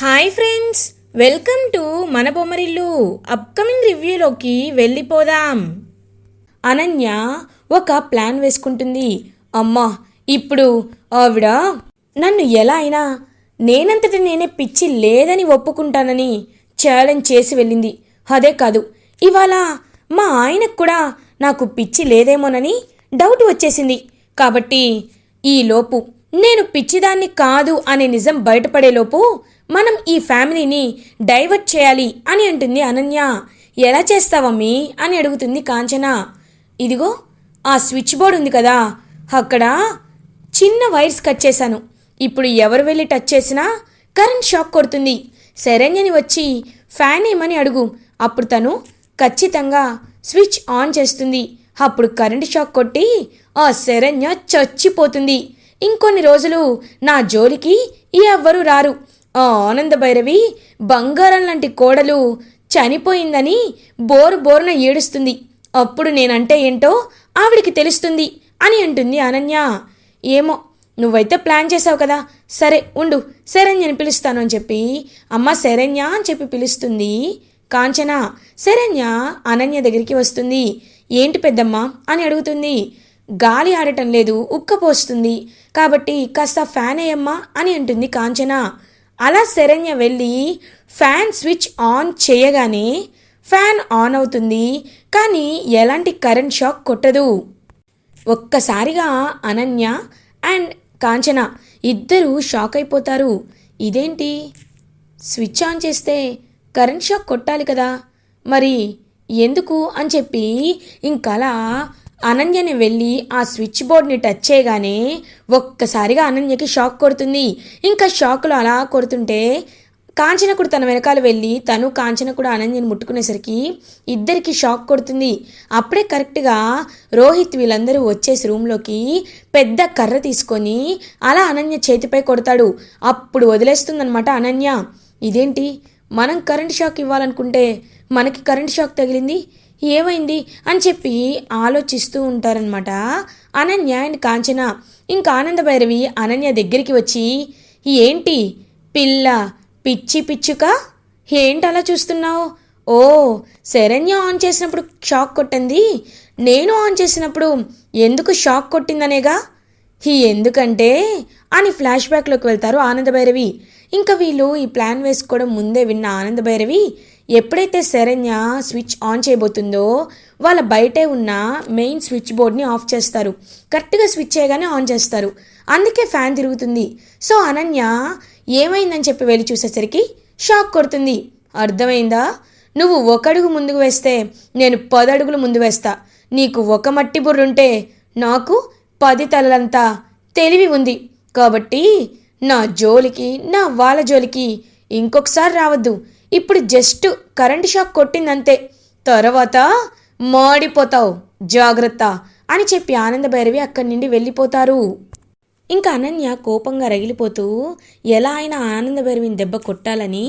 Hi friends welcome to మన Bommarillu upcoming రివ్యూలోకి వెళ్ళిపోదాం. అనన్య ఒక ప్లాన్ వేసుకుంటుంది. అమ్మా ఇప్పుడు ఆవిడ నన్ను ఎలా అయినా నేనంతట నేనే పిచ్చి లేదని ఒప్పుకుంటానని ఛాలెంజ్ చేసి వెళ్ళింది. అదే కాదు ఇవాళ మా ఆయనకు కూడా నాకు పిచ్చి లేదేమోనని డౌట్ వచ్చేసింది. కాబట్టి ఈలోపు నేను పిచ్చిదాన్ని కాదు అనే నిజం బయటపడేలోపు మనం ఈ ఫ్యామిలీని డైవర్ట్ చేయాలి అని అంటుంది అనన్య. ఎలా చేస్తావమ్మీ అని అడుగుతుంది కాంచన. ఇదిగో ఆ స్విచ్ బోర్డ్ ఉంది కదా అక్కడ చిన్న వైర్స్ కట్ చేశాను. ఇప్పుడు ఎవరు వెళ్ళి టచ్ చేసినా కరెంట్ షాక్ కొడుతుంది. శరణ్యని వచ్చి ఫ్యాన్ ఏమని అడుగు. అప్పుడు తను ఖచ్చితంగా స్విచ్ ఆన్ చేస్తుంది. అప్పుడు కరెంట్ షాక్ కొట్టి ఆ శరణ్య చచ్చిపోతుంది. ఇంకొన్ని రోజులు నా జోలికి ఎవ్వరూ రారు. ఆ ఆనంద భైరవి బంగారం లాంటి కోడలు చనిపోయిందని బోరు బోరున ఏడుస్తుంది. అప్పుడు నేనంటే ఏంటో ఆవిడికి తెలుస్తుంది అని అంటుంది అనన్య. ఏమో నువ్వైతే ప్లాన్ చేసావు కదా. సరే ఉండు. శరణ్యని పిలుస్తాను అని చెప్పి అమ్మ శరణ్య అని చెప్పి పిలుస్తుంది. కాంచన శరణ్య అనన్య దగ్గరికి వస్తుంది. ఏంటి పెద్దమ్మ అని అడుగుతుంది. గాలి ఆడటం లేదు ఉక్క పోస్తుంది కాబట్టి కాస్త ఫ్యాన్ అయ్యమ్మా అని అంటుంది కాంచన. అలా శరణ్య వెళ్ళి ఫ్యాన్ స్విచ్ ఆన్ చేయగానే ఫ్యాన్ ఆన్ అవుతుంది. కానీ ఎలాంటి కరెంట్ షాక్ కొట్టదు. ఒక్కసారిగా అనన్య అండ్ కాంచన ఇద్దరూ షాక్ అయిపోతారు. ఇదేంటి? స్విచ్ ఆన్ చేస్తే కరెంట్ షాక్ కొట్టాలి కదా. మరి ఎందుకు అని చెప్పి ఇంకలా అనన్యని వెళ్ళి ఆ స్విచ్ బోర్డ్ని టచ్ చేయగానే ఒక్కసారిగా అనన్యకి షాక్ కొడుతుంది. ఇంకా షాక్లో అలా కొడుతుంటే కాంచన కూడా తన వెనకాల వెళ్ళి తను కాంచన కూడా అనన్యని ముట్టుకునేసరికి ఇద్దరికి షాక్ కొడుతుంది. అప్పుడే కరెక్ట్గా రోహిత్ వీళ్ళందరూ వచ్చేసి రూమ్లోకి పెద్ద కర్ర తీసుకొని అలా అనన్య చేతిపై కొడతాడు. అప్పుడు వదిలేస్తుందనమాట అనన్య ఇదేంటి? మనం కరెంట్ షాక్ ఇవ్వాలనుకుంటే మనకి కరెంట్ షాక్ తగిలింది? ఏమైంది అని చెప్పి ఆలోచిస్తూ ఉంటారనమాట అనన్య అండ్ కాంచన. ఇంకా ఆనంద భైరవి అనన్య దగ్గరికి వచ్చి ఏంటి? పిల్ల? పిచ్చి పిచ్చుక? ఏంటి అలా చూస్తున్నావు? ఓ శరణ్య ఆన్ చేసినప్పుడు షాక్ కొట్టింది. నేను ఆన్ చేసినప్పుడు ఎందుకు షాక్ కొట్టిందనేగా? ఈ ఎందుకంటే? అని ఫ్లాష్ బ్యాక్లోకి వెళ్తారు ఆనంద భైరవి. ఇంకా వీళ్ళు ఈ ప్లాన్ వేసుకోవడం ముందే విన్న ఆనంద భైరవి ఎప్పుడైతే శరణ్య స్విచ్ ఆన్ చేయబోతుందో వాళ్ళ బయటే ఉన్న మెయిన్ స్విచ్ బోర్డ్ని ఆఫ్ చేస్తారు. కరెక్ట్గా స్విచ్ చేయగానే ఆన్ చేస్తారు. అందుకే ఫ్యాన్ తిరుగుతుంది. సో అనన్య ఏమైందని చెప్పి వెళ్ళి చూసేసరికి షాక్ కొడుతుంది. అర్థమైందా? నువ్వు ఒక అడుగు ముందుకు వేస్తే నేను పదడుగులు ముందు వేస్తా. నీకు ఒక మట్టి బుర్రుంటే నాకు పది తలలంతా తెలివి ఉంది. కాబట్టి నా జోలికి నా వాళ్ళ జోలికి ఇంకొకసారి రావద్దు. ఇప్పుడు జస్ట్ కరెంట్ షాక్ కొట్టిందంతే. తర్వాత మాడిపోతావు జాగ్రత్త అని చెప్పి ఆనంద భైరవి అక్కడి నుండి వెళ్ళిపోతారు. ఇంకా అనన్య కోపంగా రగిలిపోతూ ఎలా అయినా ఆనంద భైరవిని దెబ్బ కొట్టాలని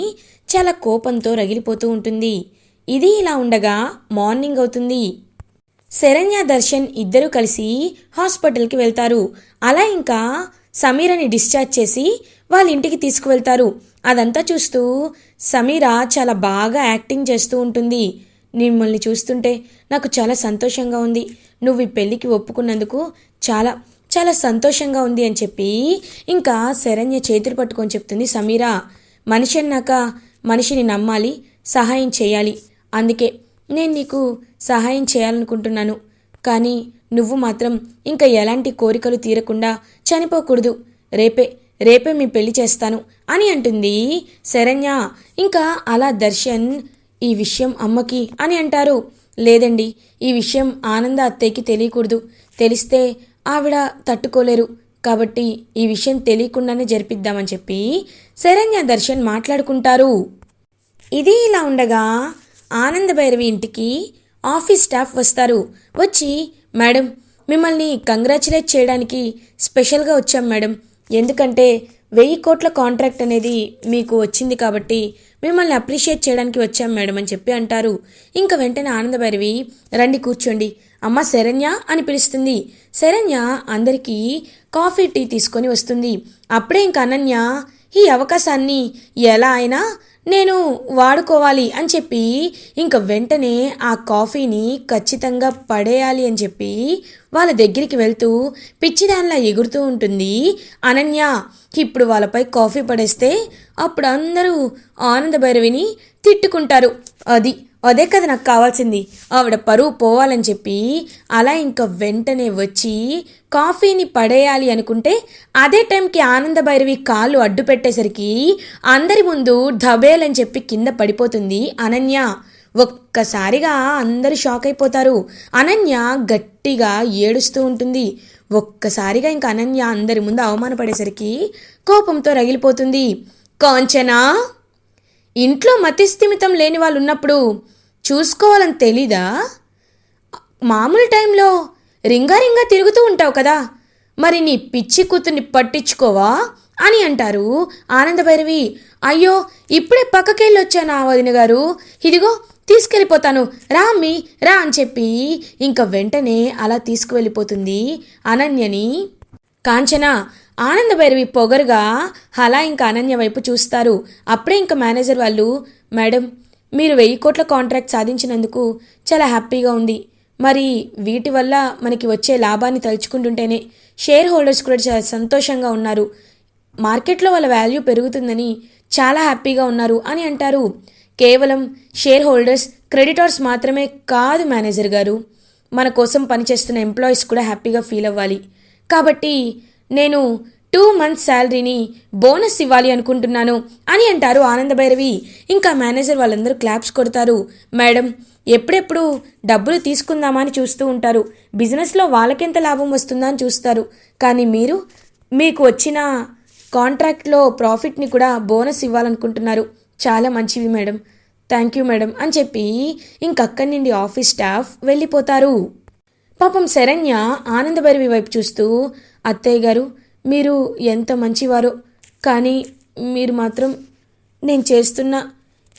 చాలా కోపంతో రగిలిపోతూ ఉంటుంది. ఇది ఇలా ఉండగా మార్నింగ్ అవుతుంది. శరణ్య దర్శన్ ఇద్దరూ కలిసి హాస్పిటల్కి వెళ్తారు. అలా ఇంకా సమీరని డిశ్చార్జ్ చేసి వాళ్ళ ఇంటికి తీసుకువెళ్తారు. అదంతా చూస్తూ సమీర చాలా బాగా యాక్టింగ్ చేస్తూ ఉంటుంది. మిమ్మల్ని చూస్తుంటే నాకు చాలా సంతోషంగా ఉంది. నువ్వు ఈ పెళ్ళికి ఒప్పుకున్నందుకు చాలా చాలా సంతోషంగా ఉంది అని చెప్పి ఇంకా శరణ్య చేతులు పట్టుకొని చెప్తుంది సమీర. మనిషి అన్నాక మనిషిని నమ్మాలి సహాయం చేయాలి. అందుకే నేను నీకు సహాయం చేయాలనుకుంటున్నాను. కానీ నువ్వు మాత్రం ఇంకా ఎలాంటి కోరికలు తీరకుండా చనిపోకూడదు. రేపే రేపే మీ పెళ్ళి చేస్తాను అని అంటుంది శరణ్య. ఇంకా అలా దర్శన్ ఈ విషయం అమ్మకి అని అంటారు. లేదండి ఈ విషయం ఆనంద అత్తయ్యకి తెలియకూడదు. తెలిస్తే ఆవిడ తట్టుకోలేరు. కాబట్టి ఈ విషయం తెలియకుండానే జరిపిద్దామని చెప్పి శరణ్య దర్శన్ మాట్లాడుకుంటారు. ఇది ఇలా ఉండగా ఆనంద భైరవి ఇంటికి ఆఫీస్ స్టాఫ్ వస్తారు. వచ్చి మేడం మిమ్మల్ని కంగ్రాచులేట్ చేయడానికి స్పెషల్గా వచ్చాం మేడం. ఎందుకంటే వెయ్యి కోట్ల కాంట్రాక్ట్ అనేది మీకు వచ్చింది కాబట్టి మిమ్మల్ని అప్రిషియేట్ చేయడానికి వచ్చాం మేడం అని చెప్పి అంటారు. ఇంకా వెంటనే ఆనందభైరవి రండి కూర్చోండి. అమ్మ శరణ్య అని పిలుస్తుంది. శరణ్య అందరికీ కాఫీ టీ తీసుకొని వస్తుంది. అప్పుడే ఇంక అనన్య ఈ అవకాశాన్ని ఎలా అయినా నేను వాడుకోవాలి అని చెప్పి ఇంకా వెంటనే ఆ కాఫీని ఖచ్చితంగా పడేయాలి అని చెప్పి వాళ్ళ దగ్గరికి వెళ్తూ పిచ్చిదానిలా ఎగురుతూ ఉంటుంది. అనన్య ఇప్పుడు వాళ్ళపై కాఫీ పడేస్తే అప్పుడు అందరూ ఆనంద భైరవిని తిట్టుకుంటారు. అది అదే కదా నాకు కావాల్సింది. ఆవిడ పరువు పోవాలని చెప్పి అలా ఇంకా వెంటనే వచ్చి కాఫీని పడేయాలి అనుకుంటే అదే టైంకి ఆనంద భైరవి కాళ్ళు అడ్డు పెట్టేసరికి అందరి ముందు ధబేలని చెప్పి కింద పడిపోతుంది అనన్య. ఒక్కసారిగా అందరూ షాక్ అయిపోతారు. అనన్య గట్టిగా ఏడుస్తూ ఉంటుంది. ఒక్కసారిగా ఇంకా అనన్య అందరి ముందు అవమానపడేసరికి కోపంతో రగిలిపోతుంది. కాంచనా! ఇంట్లో మతిస్థిమితం లేని వాళ్ళు ఉన్నప్పుడు చూసుకోవాలని తెలీదా? మామూలు టైంలో రింగా రింగా తిరుగుతూ ఉంటావు కదా. మరి నీ పిచ్చి కూతుర్ని పట్టించుకోవా? అని అంటారు ఆనందభైరవి. అయ్యో ఇప్పుడే పక్కకెళ్ళి వచ్చాను ఆ వదిన గారు. ఇదిగో తీసుకెళ్ళిపోతాను. రా అమ్మి రా అని చెప్పి ఇంకా వెంటనే అలా తీసుకువెళ్ళిపోతుంది అనన్యని. కాంచన ఆనందభైరవి పొగరుగా అలా ఇంకా అనన్య వైపు చూస్తారు. అప్పుడే ఇంకా మేనేజర్ వాళ్ళు మేడం మీరు వెయ్యి కోట్ల కాంట్రాక్ట్ సాధించినందుకు చాలా హ్యాపీగా ఉంది. మరి వీటి వల్ల మనకి వచ్చే లాభాన్ని తలుచుకుంటుంటేనే షేర్ హోల్డర్స్ కూడా చాలా సంతోషంగా ఉన్నారు. మార్కెట్లో వాళ్ళ వాల్యూ పెరుగుతుందని చాలా హ్యాపీగా ఉన్నారు అని అంటారు. కేవలం షేర్ హోల్డర్స్ క్రెడిటార్స్ మాత్రమే కాదు మేనేజర్ గారు. మన కోసం పనిచేస్తున్న ఎంప్లాయీస్ కూడా హ్యాపీగా ఫీల్ అవ్వాలి. కాబట్టి నేను టూ మంత్స్ శాలరీని బోనస్ ఇవ్వాలి అనుకుంటున్నాను అని అంటారు ఆనందభైరవి ఇంకా మేనేజర్ వాళ్ళందరూ క్లాప్స్ కొడతారు. మేడం ఎప్పుడెప్పుడు డబ్బులు తీసుకుందామా అని చూస్తూ ఉంటారు. బిజినెస్లో వాళ్ళకెంత లాభం వస్తుందా అని చూస్తారు. కానీ మీరు మీకు వచ్చిన కాంట్రాక్ట్లో ప్రాఫిట్ని కూడా బోనస్ ఇవ్వాలనుకుంటున్నారు. చాలా మంచివి మేడం. థ్యాంక్ యూ మేడం అని చెప్పి ఇంకక్కడి నుండి ఆఫీస్ స్టాఫ్ వెళ్ళిపోతారు. పాపం శరణ్య ఆనందభైరవి వైపు చూస్తూ అత్తయ్య గారు మీరు ఎంత మంచివారో కానీ మీరు మాత్రం నేను చేస్తున్న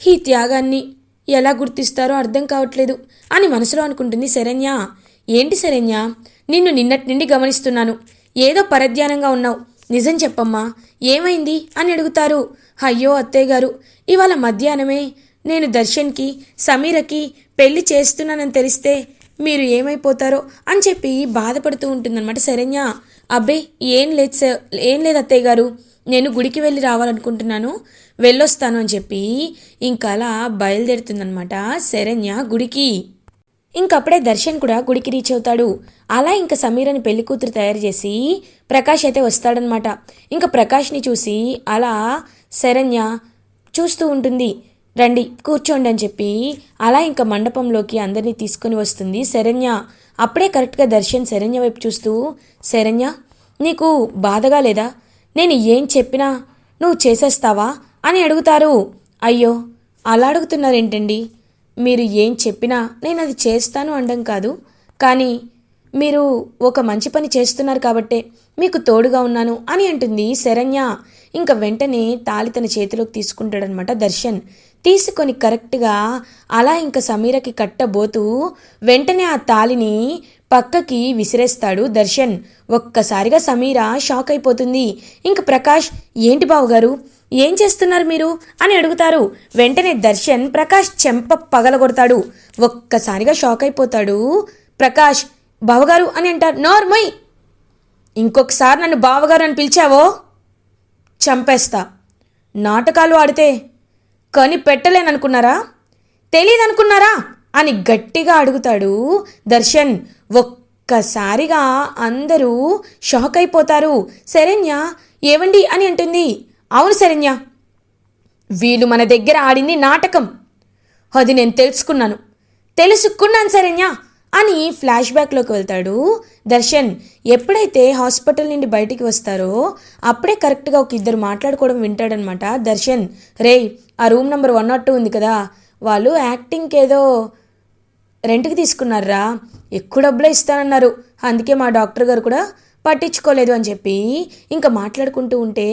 ఈ త్యాగాన్ని ఎలా గుర్తిస్తారో అర్థం కావట్లేదు అని మనసులో అనుకుంటుంది శరణ్య. ఏంటి శరణ్య? నిన్ను నిన్నటి నుండి గమనిస్తున్నాను. ఏదో పరధ్యానంగా ఉన్నావు. నిజం చెప్పమ్మా. ఏమైంది అని అడుగుతారు. అయ్యో అత్తయ్య గారు ఇవాళ మధ్యాహ్నమే. నేను దర్శన్కి సమీరకి పెళ్ళి చేస్తున్నానని తెలిస్తే మీరు ఏమైపోతారో అని చెప్పి బాధపడుతూ ఉంటుందన్నమాట శరణ్య. అబ్బే ఏం లేదు సార్ ఏం లేదు అత్తయ్య గారు. నేను గుడికి వెళ్ళి రావాలనుకుంటున్నాను. వెళ్ళొస్తాను అని చెప్పి ఇంకా అలా బయలుదేరుతుందనమాట శరణ్య గుడికి. ఇంకప్పుడే దర్శన్ కూడా గుడికి రీచ్ అవుతాడు. అలా ఇంకా సమీరని పెళ్ళి కూతురు తయారు చేసి ప్రకాష్ అయితే వస్తాడనమాట ఇంకా ప్రకాష్ని చూసి అలా శరణ్య చూస్తూ ఉంటుంది. రండి కూర్చోండి అని చెప్పి అలా ఇంకా మండపంలోకి అందరినీ తీసుకొని వస్తుంది శరణ్య. అప్పుడే కరెక్ట్గా దర్శన్ శరణ్య వైపు చూస్తూ శరణ్య నీకు బాధగా లేదా? నేను ఏం చెప్పినా నువ్వు చేసేస్తావా? అని అడుగుతారు. అయ్యో అలా అడుగుతున్నారేంటండి? మీరు ఏం చెప్పినా నేను అది చేస్తాను అనడం కాదు. కానీ మీరు ఒక మంచి పని చేస్తున్నారు కాబట్టే మీకు తోడుగా ఉన్నాను అని అంటుంది శరణ్య. ఇంకా వెంటనే తాలి తన చేతిలోకి తీసుకుంటాడనమాట దర్శన్. తీసుకొని కరెక్ట్గా అలా ఇంకా సమీరకి కట్టబోతూ వెంటనే ఆ తాలిని పక్కకి విసిరేస్తాడు దర్శన్. ఒక్కసారిగా సమీర షాక్ అయిపోతుంది. ఇంక ప్రకాష్ ఏంటి బావగారు? ఏం చేస్తున్నారు మీరు? అని అడుగుతారు. వెంటనే దర్శన్ ప్రకాష్ చెంప పగలగొడతాడు. ఒక్కసారిగా షాక్ అయిపోతాడు ప్రకాష్. బావగారు అని అంటారు. నార్మై ఇంకొకసారి నన్ను బావగారు అని పిలిచావో? చంపేస్తా. నాటకాలు ఆడితే కని పెట్టలేననుకున్నారా? తెలియదనుకున్నారా అని గట్టిగా అడుగుతాడు దర్శన్. ఒక్కసారిగా అందరూ షాక్ అయిపోతారు శరణ్య ఏవండి అని అంటుంది. అవును శరణ్య వీళ్ళు మన దగ్గర ఆడింది నాటకం. అది నేను తెలుసుకున్నాను. తెలుసుకున్నాను శరణ్య. అని ఫ్లాష్ బ్యాక్లోకి వెళ్తాడు దర్శన్. ఎప్పుడైతే హాస్పిటల్ నుండి బయటికి వస్తారో అప్పుడే కరెక్ట్గా ఒక ఇద్దరు మాట్లాడుకోవడం వింటాడనమాట దర్శన్. రే ఆ room number one not two ఉంది కదా వాళ్ళు యాక్టింగ్కి ఏదో రెంట్కి తీసుకున్నారా ఎక్కువ డబ్బులే ఇస్తానన్నారు. అందుకే మా డాక్టర్ గారు కూడా పట్టించుకోలేదు అని చెప్పి ఇంకా మాట్లాడుకుంటూ ఉంటే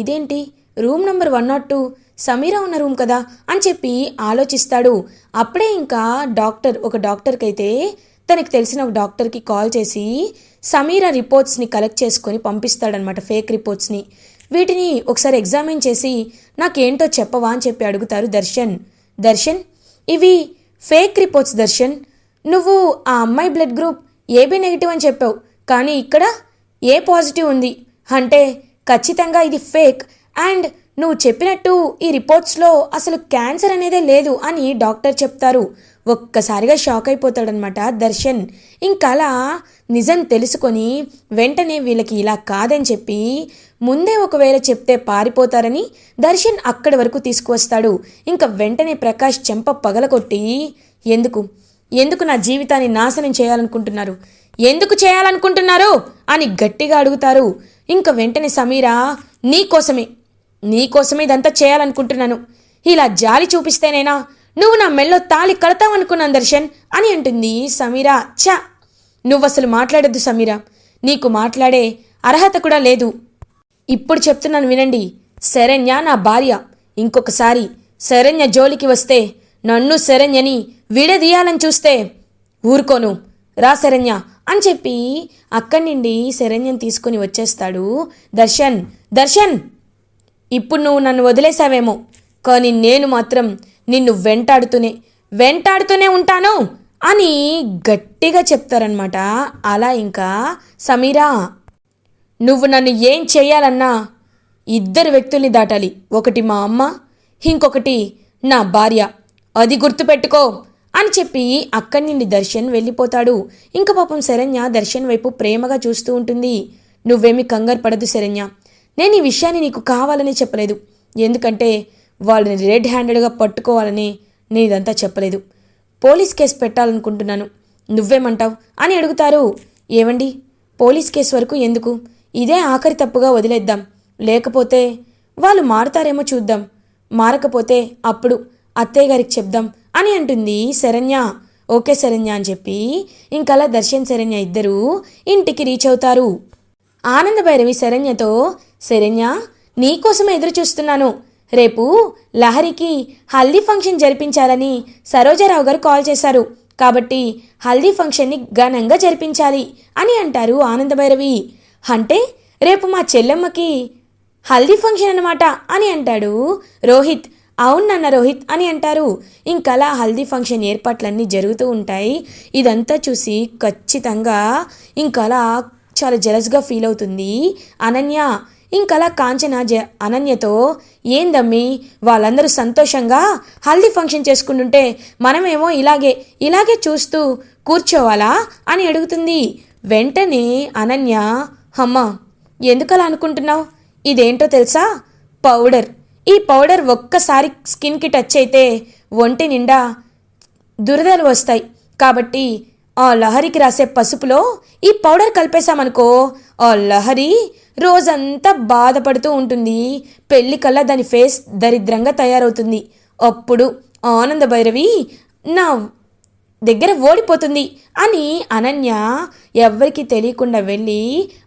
ఇదేంటి? Room number one not two Sameera ఉన్న రూమ్ కదా అని చెప్పి ఆలోచిస్తాడు. అప్పుడే ఇంకా డాక్టర్ ఒక డాక్టర్కి అయితే తనకి తెలిసిన ఒక డాక్టర్కి కాల్ చేసి సమీరా రిపోర్ట్స్ని కలెక్ట్ చేసుకొని పంపిస్తాడనమాట ఫేక్ రిపోర్ట్స్ని. వీటిని ఒకసారి ఎగ్జామిన్ చేసి నాకేంటో చెప్పవా అని చెప్పి అడుగుతారు దర్శన్. దర్శన్ ఇవి ఫేక్ రిపోర్ట్స్ దర్శన్. నువ్వు ఆ అమ్మాయి బ్లడ్ గ్రూప్ ఏబీ నెగిటివ్ అని చెప్పావు కానీ ఇక్కడ ఏ పాజిటివ్ ఉంది? అంటే ఖచ్చితంగా ఇది ఫేక్ అండ్ నువ్వు చెప్పినట్టు ఈ రిపోర్ట్స్లో అసలు క్యాన్సర్ అనేదే లేదు అని డాక్టర్ చెప్తారు. ఒక్కసారిగా షాక్ అయిపోతాడనమాట దర్శన్. ఇంకలా నిజం తెలుసుకొని వెంటనే వీళ్ళకి ఇలా కాదని చెప్పి ముందే ఒకవేళ చెప్తే పారిపోతారని దర్శన్ అక్కడి వరకు తీసుకువస్తాడు. ఇంకా వెంటనే ప్రకాష్ చెంప పగలగొట్టి ఎందుకు? ఎందుకు నా జీవితాన్ని నాశనం చేయాలనుకుంటున్నారు? ఎందుకు చేయాలనుకుంటున్నారు? అని గట్టిగా అడుగుతారు. ఇంకా వెంటనే సమీరా నీకోసమే నీకోసమే ఇదంతా చేయాలనుకుంటున్నాను. ఇలా జాలి చూపిస్తేనేనా నువ్వు నా మెల్లో తాళి కడతావనుకున్నాను దర్శన్ అని అంటుంది సమీరా. ఛా! నువ్వసలు మాట్లాడొద్దు సమీరా. నీకు మాట్లాడే అర్హత కూడా లేదు. ఇప్పుడు చెప్తున్నాను వినండి. శరణ్య నా భార్య. ఇంకొకసారి శరణ్య జోలికి వస్తే నన్ను శరణ్యని విడదీయాలని చూస్తే ఊరుకోను. రా శరణ్య అని చెప్పి అక్కడి నుండి శరణ్యం తీసుకుని వచ్చేస్తాడు దర్శన్. దర్శన్! ఇప్పుడు నువ్వు నన్ను వదిలేశావేమో. కానీ నేను మాత్రం నిన్ను వెంటాడుతూనే వెంటాడుతూనే ఉంటాను అని గట్టిగా చెప్తారనమాట అలా ఇంకా సమీరా నువ్వు నన్ను ఏం చేయాలన్నా ఇద్దరు వ్యక్తుల్ని దాటాలి. ఒకటి మా అమ్మ ఇంకొకటి నా భార్య. అది గుర్తుపెట్టుకో అని చెప్పి అక్కడి నుండి దర్శన్ వెళ్ళిపోతాడు. ఇంక పాపం శరణ్య దర్శన్ వైపు ప్రేమగా చూస్తూ ఉంటుంది. నువ్వేమి కంగారు పడదు శరణ్య. నేను ఈ విషయాన్ని నీకు కావాలని చెప్పలేదు. ఎందుకంటే వాళ్ళని రెడ్ హ్యాండెడ్గా పట్టుకోవాలని నేను ఇదంతా చెప్పలేదు. పోలీస్ కేసు పెట్టాలనుకుంటున్నాను. నువ్వేమంటావు? అని అడుగుతారు. ఏవండి? పోలీస్ కేసు వరకు ఎందుకు? ఇదే ఆఖరి తప్పుగా వదిలేద్దాం. లేకపోతే వాళ్ళు మారుతారేమో చూద్దాం. మారకపోతే అప్పుడు అత్తయ్య గారికి చెప్దాం అని అంటుంది శరణ్య. ఓకే శరణ్య అని చెప్పి ఇంకలా దర్శన్ శరణ్య ఇద్దరూ ఇంటికి రీచ్ అవుతారు. ఆనందభైరవి శరణ్యతో శరణ్య నీకోసం ఎదురు చూస్తున్నాను రేపు లహరికి హల్దీ ఫంక్షన్ జరిపించాలని సరోజారావు గారు కాల్ చేశారు. కాబట్టి హల్దీ ఫంక్షన్ని ఘనంగా జరిపించాలి అని అంటారు ఆనందభైరవి. అంటే రేపు మా చెల్లెమ్మకి హల్దీ ఫంక్షన్ అన్నమాట అని అంటాడు రోహిత్. అవునన్న రోహిత్ అని అంటారు. ఇంకలా హల్దీ ఫంక్షన్ ఏర్పాట్లన్నీ జరుగుతూ ఉంటాయి. ఇదంతా చూసి ఖచ్చితంగా ఇంకలా చాలా జలస్గా ఫీల్ అవుతుంది. అనన్య ఇంకలా కాంచన జ అనన్యతో ఏందమ్మి వాళ్ళందరూ సంతోషంగా హల్దీ ఫంక్షన్ చేసుకుంటుంటే మనమేమో ఇలాగే ఇలాగే చూస్తూ కూర్చోవాలా? అని అడుగుతుంది. వెంటనే అనన్య అమ్మ ఎందుకలా అనుకుంటున్నావు? ఇదేంటో తెలుసా? పౌడర్. ఈ పౌడర్ ఒక్కసారి స్కిన్కి టచ్ అయితే ఒంటి నిండా దురదలు వస్తాయి. కాబట్టి ఆ లహరికి రాసే పసుపులో ఈ పౌడర్ కలిపేశామనుకో ఆ లహరి రోజంతా బాధపడుతూ ఉంటుంది. పెళ్ళి కల్లా దాని ఫేస్ దరిద్రంగా తయారవుతుంది. అప్పుడు ఆనంద భైరవి నా దగ్గర ఓడిపోతుంది అని అనన్య ఎవరికి తెలియకుండా వెళ్ళి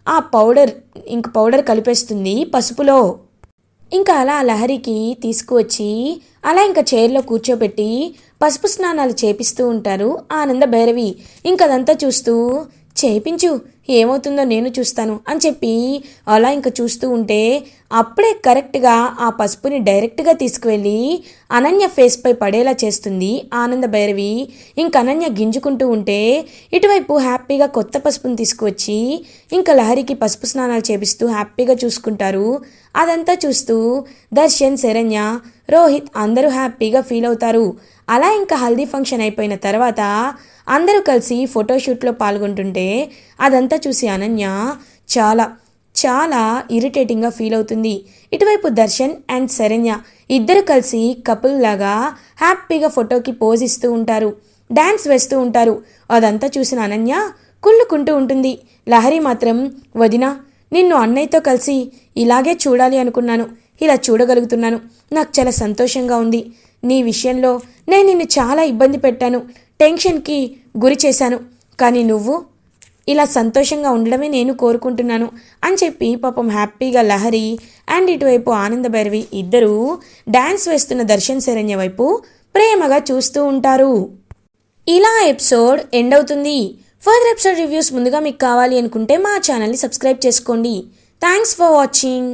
ఆ పౌడర్ ఇంక పౌడర్ కలిపేస్తుంది పసుపులో. ఇంకా అలా లహరికి తీసుకువచ్చి అలా ఇంకా చైర్లో కూర్చోబెట్టి పసుపు స్నానాలు చేపిస్తూ ఉంటారు ఆనంద భైరవి. ఇంకదంతా చూస్తూ చేయించు ఏమవుతుందో నేను చూస్తాను అని చెప్పి అలా ఇంకా చూస్తూ ఉంటే అప్పుడే కరెక్ట్గా ఆ పసుపుని డైరెక్ట్గా తీసుకువెళ్ళి అనన్య ఫేస్పై పడేలా చేస్తుంది ఆనంద భైరవి. ఇంక అనన్య గింజుకుంటూ ఉంటే ఇటువైపు హ్యాపీగా కొత్త పసుపుని తీసుకువచ్చి ఇంకా లహరికి పసుపు స్నానాలు చేపిస్తూ హ్యాపీగా చూసుకుంటారు. అదంతా చూస్తూ దర్శన్ శరణ్య రోహిత్ అందరూ హ్యాపీగా ఫీల్ అవుతారు. అలా ఇంకా హల్దీ ఫంక్షన్ అయిపోయిన తర్వాత అందరూ కలిసి ఫోటోషూట్లో పాల్గొంటుంటే అదంతా చూసి అనన్య చాలా చాలా ఇరిటేటింగ్గా ఫీల్ అవుతుంది. ఇటువైపు దర్శన్ అండ్ శరణ్య ఇద్దరు కలిసి కపుల్ లాగా హ్యాపీగా ఫోటోకి పోజ్ ఇస్తూ ఉంటారు. డ్యాన్స్ వేస్తూ ఉంటారు. అదంతా చూసిన అనన్య కుళ్ళుకుంటూ ఉంటుంది. లహరి మాత్రం వదిన నిన్ను అన్నయ్యతో కలిసి ఇలాగే చూడాలి అనుకున్నాను. ఇలా చూడగలుగుతున్నాను. నాకు చాలా సంతోషంగా ఉంది. నీ విషయంలో నేను నిన్ను చాలా ఇబ్బంది పెట్టాను టెన్షన్కి గురి చేశాను. కానీ నువ్వు ఇలా సంతోషంగా ఉండడమే నేను కోరుకుంటున్నాను అని చెప్పి పాపం హ్యాపీగా లహరి అండ్ ఇటువైపు ఆనంద భైరవి ఇద్దరూ డ్యాన్స్ వేస్తున్న దర్శన్ శరణ్య వైపు ప్రేమగా చూస్తూ ఉంటారు. ఇలా ఎపిసోడ్ ఎండ్ అవుతుంది. ఫర్దర్ ఎపిసోడ్ రివ్యూస్ ముందుగా మీకు కావాలి అనుకుంటే మా ఛానల్ని సబ్స్క్రైబ్ చేసుకోండి. Thanks for watching.